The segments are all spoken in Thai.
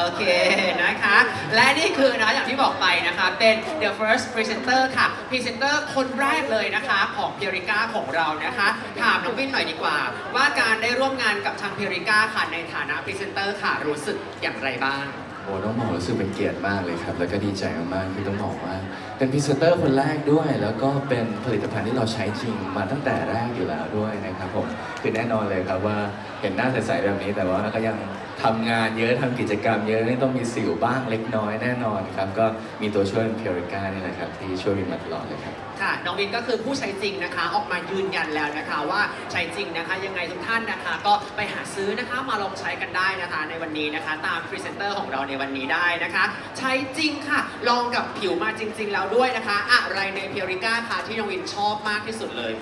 โอเคนะคะ และนี่คือนะอย่างที่บอกไปนะคะ เป็น the first presenter ค่ะ presenter คนแรกเลยนะคะของ p พ r i c a ของเรานะคะ ถามน้องวินหน่อยดีกว่า ว่าการได้ร่วมงานกับทาง p พ r i c a ค่ะในฐานะ presenter ค่ะรู้สึกอย่างไรบ้าง โอ้ต้องบอกรู้สึกเป็นเกียรติมากเลยครับ แล้วก็ดีใจมากๆที่ต้องบอกว่า เป็นพรีเซนเตอร์คนแรกด้วย แล้วก็เป็นผลิตภัณฑ์ที่เราใช้จริงมาตั้งแต่แรกอยู่แล้วด้วยนะครับผมคือแน่นอนเลยครับว่าเห็นหน้าใสๆแบบนี้แต่ว่าก็ยังทำงานเยอะทำกิจกรรมเยอะนี่ต้องมีสิวบ้างเล็กน้อยแน่นอนครับ ก็มีตัวช่วยเพียริก้านี่แหละครับ ที่ช่วยวินมาตลอดเลยครับ ค่ะ น้องวินก็คือผู้ใช้จริงนะคะ ออกมายืนยันแล้วนะคะ ว่าใช้จริงนะคะ ยังไงทุกท่านนะคะ ก็ไปหาซื้อนะคะมาลองใช้กันได้นะคะ ในวันนี้นะคะ ตามพรีเซนเตอร์ของเราในวันนี้ได้นะคะ ใช้จริงค่ะ ลองกับผิวมาจริง ๆ แล้วด้วยนะคะ อะไรในเพียริก้าค่ะที่น้องวินชอบมากที่สุดเลย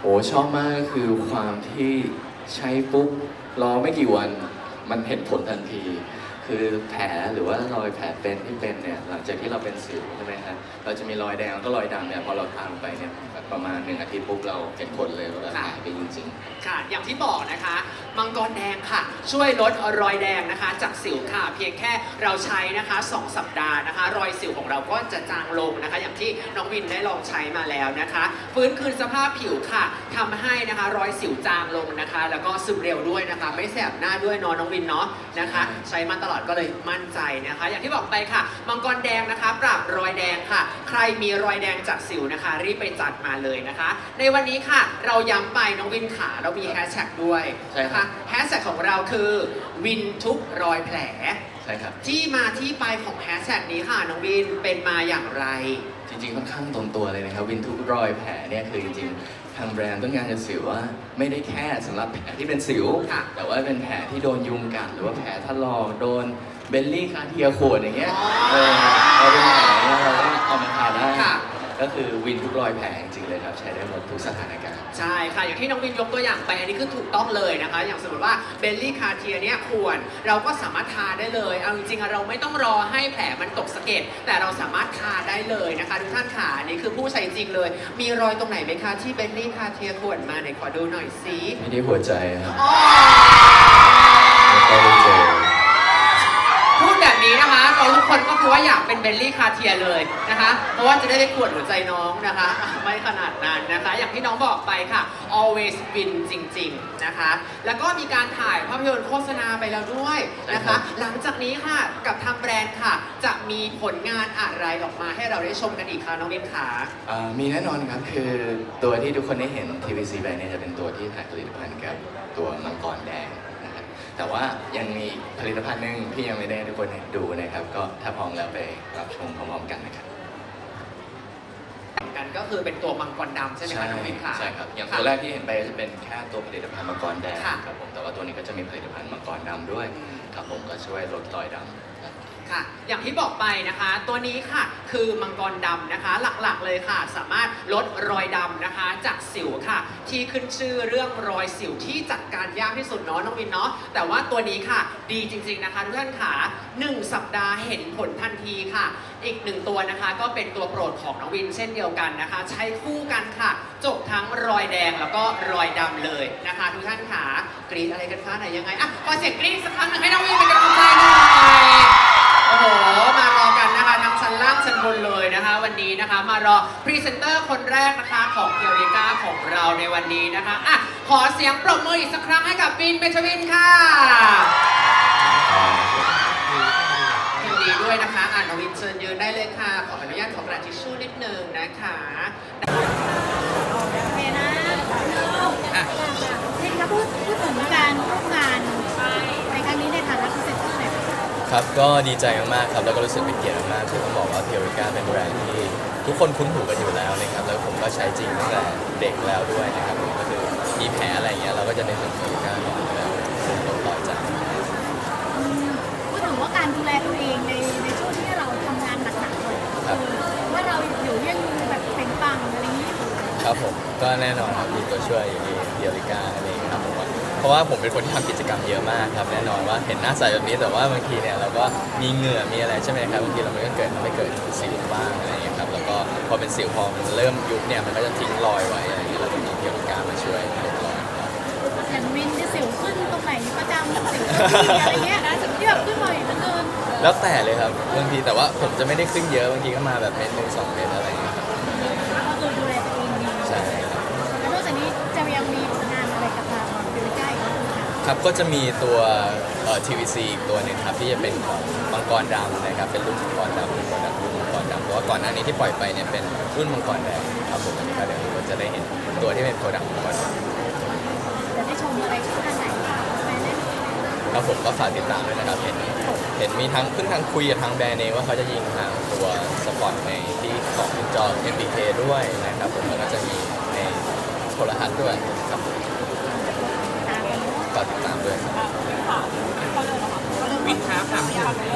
โอ้ชอบมากก็คือความที่ใช้ปุ๊บรอไม่กี่วัน มันเห็นผลทันที คือแผลหรือว่ารอยแผลเป็นที่เป็นเนี่ยหลังจากที่เราเป็นสิวใช่ไหมครับเราจะมีรอยแดงแล้วก็รอยดำเนี่ยพอเราทานไปเนี่ยประมาณหนึ่งอาทิตย์ปุ๊บเราเห็นผลเลยว่าหายไปจริงค่ะ อย่างที่บอกนะคะ มังกรแดงค่ะ ช่วยลดรอยแดงนะคะ จากสิวค่ะ เพียงแค่เราใช้นะคะ 2 สัปดาห์นะคะ รอยสิวของเราก็จะจางลงนะคะ อย่างที่น้องวินได้ลองใช้มาแล้วนะคะ ฟื้นคืนสภาพผิวค่ะทำให้นะคะรอยสิวจางลงนะคะ แล้วก็ซึมเร็วด้วยนะคะ ไม่แสบหน้าด้วยเนอะน้องวินเนาะนะคะ ใช้มาตลอดก็เลยมั่นใจนะคะ อย่างที่บอกไปค่ะ มังกรแดงนะคะ ปราบรอยแดงค่ะ ใครมีรอยแดงจากสิวนะคะ รีบไปจัดมาเลยนะคะ ในวันนี้ค่ะ เราย้ำไปน้องวินขาเรามีแฮชแท็กด้วยใช่นะครัคะบแฮชแท็กของเราคือวินทุกรอยแผลๆใช่ครับ ที่มาที่ไปของแฮชแท็กนี้ค่ะน้องวินเป็นมาอย่างไร จริงๆ ค่อนข้างตรงตัวเลยนะครับ วินทุกรอยแผลเนี่ยคือจริงๆทางแบรนด์ต้องการจะสื่อว่าไม่ได้แค่สำหรับแผลที่เป็นสิวค่ะแต่ว่าเป็นแผลที่โดนยุงกัดหรือว่าแผลถลอกโดนเบลลี่คาเทียขวดอย่างเงี้ยอ๋อเออเราเป็นแผลเนี่ยเราก็เอามาทาได้ค่ะก็คือวินทุกรอยแผลจริงๆ เลยครับ ใช้ได้หมดทุกสถานการณ์ ใช่ค่ะ อย่างที่น้องวินยกตัวอย่างไปอันนี้คือถูกต้องเลยนะคะ อย่างสมมติว่าเบลลี่คาเทียเนี่ยควรเราก็สามารถทาได้เลย เอาจริงๆอะเราไม่ต้องรอให้แผลมันตกสะเก็ดแต่เราสามารถทาได้เลยนะคะทุกท่านค่ะอันนี่คือผู้ใช้จริงเลย มีรอยตรงไหนไหมคะที่เบลลี่คาเทียควรมาไหนขอดูหน่อยสิ ไม่ได้หัวใจครับอ๋อ ไม่ได้เจอ ว่าอยากเป็นเบลลี่คาเทียเลยนะคะ เพราะว่าจะได้ไปขวดหัวใจน้องนะคะอะไม่ขนาดนั้นนะคะ อย่างที่น้องบอกไปค่ะ always win จริง ๆนะคะ แล้วก็มีการถ่ายภาพยนตร์โฆษณาไปแล้วด้วยนะใช่ครัคะบหลังจากนี้ค่ะกับทางแบรนด์ค่ะ จะมีผลงานอะไรออกมาให้เราได้ชมกันอีกคะน้องเบนขาอ่ามีแน่นอนครับคือตัวที่ทุกคนได้เห็น TVC แบรนด์เนี่ยจะเป็นตัวที่ถ่ายผลิตภัณฑ์กับตัวมังกรแดงนะครับ แต่ว่ายังมีผลิตภัณฑ์หนึ่งที่ยังไม่ได้ให้ทุกคนได้ดูนะครับ ก็ถ้าพร้อมแล้วไปรับชมพร้อมๆกันนะครับกันก็คือเป็นตัวมังกรดำใช่ไหมคะน้องเบนขาใช่ครับ อย่างค่ะตัวแรกที่เห็นไปจะเป็นแค่ตัวผลิตภัณฑ์มังกรแดงค่ะ ครับผม แต่ว่าตัวนี้ก็จะมีผลิตภัณฑ์มังกรดำด้วยอืมครับผมก็ช่วยลดรอยดำ ค่ะ อย่างที่บอกไปนะคะ ตัวนี้ค่ะคือมังกรดำนะคะ หลักๆเลยค่ะ สามารถลดรอยดำนะคะ จากสิวค่ะ ที่ขึ้นชื่อเรื่องรอยสิวที่จัดการยากที่สุดเนาะน้องวินเนาะแต่ว่าตัวนี้ค่ะ ดีจริง ๆนะคะทุกท่านค่ะหนึ่งสัปดาห์เห็นผลทันทีค่ะ อีกหนึ่งตัวนะคะ ก็เป็นตัวโปรดของน้องวินเช่นเดียวกันนะคะ ใช้คู่กันค่ะ จบทั้งรอยแดงแล้วก็รอยดำเลยนะคะ ทุกท่านค่ะกรี๊ดอะไรกันคะไหนยังไงอะขอเสียงกรี๊ดสักครั้งหนึ่งให้น้องวินเป็นกำลังใจหน่อย โอ้โห มารอกันนะคะทั้งชั้นล่างชั้นบนเลยนะคะ วันนี้นะคะ มารอพรีเซนเตอร์คนแรกนะคะของเพียวิก้าของเราในวันนี้นะคะอะขอเสียงปรบมืออีกสักครั้งให้กับบินเบชวินค่ะยินดีด้วยนะคะอ่านวินเชิญยืนได้เลยค่ะ ขออนุญาตขอกระดาษทิชชู่นิดนึงนะคะ โอเคนะเช่นครับพูดพูดถึงการร่วมงานในครั้งนี้ในฐานะพรีเซนเตอร์เนี่ย ครับก็ดีใจมากๆครับแล้วก็รู้สึกเป็นเกียรติมากๆที่ต้องบอกว่าเพียวริก้าเป็นแบรนด์ที่ทุกคนคุ้นหูกันอยู่แล้วนะครับแล้วผมก็ใช้จริงตั้งแต่เด็กแล้วด้วยนะครับผมก็คือมีแผลอะไรอย่างเงี้ยเราก็จะนึกถึงเพียวริก้าก่อนแล้วซึ่งตต่อจากอืมพูดถึงว่าการดูแลตัวเองในในช่วงที่เราทำงานหนักๆเลยครับว่าเราอยู่ยังแบบเปล่งปลังอะไรอย่างนี้ครับผมก็แน่นอนครับมีตัวช่วยอย่างนี้เพียวริก้าอะไรอย่าง เงี้ยครับผมว่าเพราะว่าผมเป็นคนที่ทำกิจกรรมเยอะมากครับแน่นอนว่าเห็นหน้าใสแบบนี้แต่ว่าบางทีเนี่ยเราก็มีเหงื่อมีอะไรใช่ไหมครับบางทีเรามันก็เกิดทำให้เกิดสิวบ้างอะไรอย่างเงี้ยครับแล้วก็พอเป็นสิวพอมันเริ่มยุบเนี่ยมันก็จะทิ้งรอยไว้อะไรอย่างเงี้ยเราจะมีเพียวริก้ามาช่วยลดรอยครับ อย่างวินจะสิวขึ้นตรงไหนประจำสิวขึ้นที่อะไรเงี้ยนะสิวที่แบบขึ้นบ่อยเหลือเกินแล้วแต่เลยครับบางทีแต่ว่าผมจะไม่ได้ขึ้นเยอะบางทีก็มาแบบเม็ดหนึ่งสองเม็ดอะไรอย่างเงี้ยครับก็คือดูแลตัวเองดีใช่ครับ แล้วนอกจากนี้จะยังมีผ ครับก็จะมีตัวเอ่อ TVC อีกตัวหนึ่งครับที่จะเป็นของมังกรดำนะครับเป็นรุ่นมังกรดำเป็นโปรดักต์รุ่นมังกรดำเพราะว่าก่อนหน้านี้ที่ปล่อยไปเนี่ยเป็นรุ่นมังกรแดงครับผมก็เดี๋ยวเราจะได้เห็นตัวที่เป็นโปรดักต์มังกรดำจะได้ชมอะไรช่องทางไหนคะแฟนได้ครับผมก็ฝากติดตามด้วยนะครับเห็นเห็นมีทั้งเพิ่งทางคุยกับทางแบรนด์เองว่าเขาจะยิงทางตัวสปอร์ตในที่ของจอ MBK ด้วยนะครับผมแล้วก็จะมีในโทรทัศน์ด้วยครับผม ตามกันเนาะ ฝากติดตามด้วยครับ วินครับถามถึง